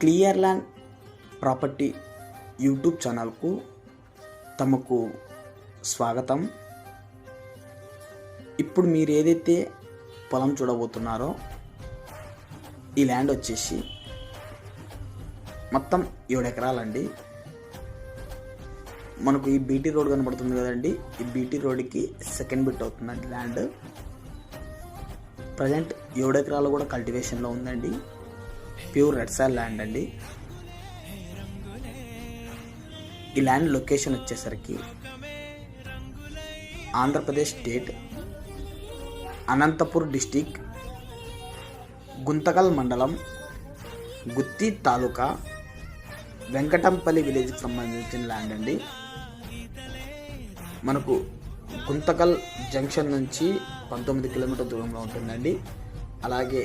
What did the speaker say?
Clear land property YouTube ఛానల్కు తమకు స్వాగతం. ఇప్పుడు మీరు ఏదైతే పొలం చూడబోతున్నారో ఈ ల్యాండ్ వచ్చేసి మొత్తం ఏడు ఎకరాలండి. మనకు ఈ బీటీ రోడ్ కనబడుతుంది కదండి. ఈ బీటీ రోడ్కి సెకండ్ బిట్ అవుతుందండి ల్యాండ్. ప్రజెంట్ ఏడు ఎకరాలు కూడా కల్టివేషన్లో ఉందండి. ప్యూర్ రెడ్ సాల్ ల్యాండ్ అండి. ఈ ల్యాండ్ లొకేషన్ వచ్చేసరికి ఆంధ్రప్రదేశ్ స్టేట్ అనంతపూర్ డిస్టిక్ గుంతకల్ మండలం గుత్తి తాలూకా వెంకటంపల్లి విలేజ్కి సంబంధించిన ల్యాండ్ అండి. మనకు గుంతకల్ జంక్షన్ నుంచి పంతొమ్మిది కిలోమీటర్ దూరంలో ఉంటుందండి. అలాగే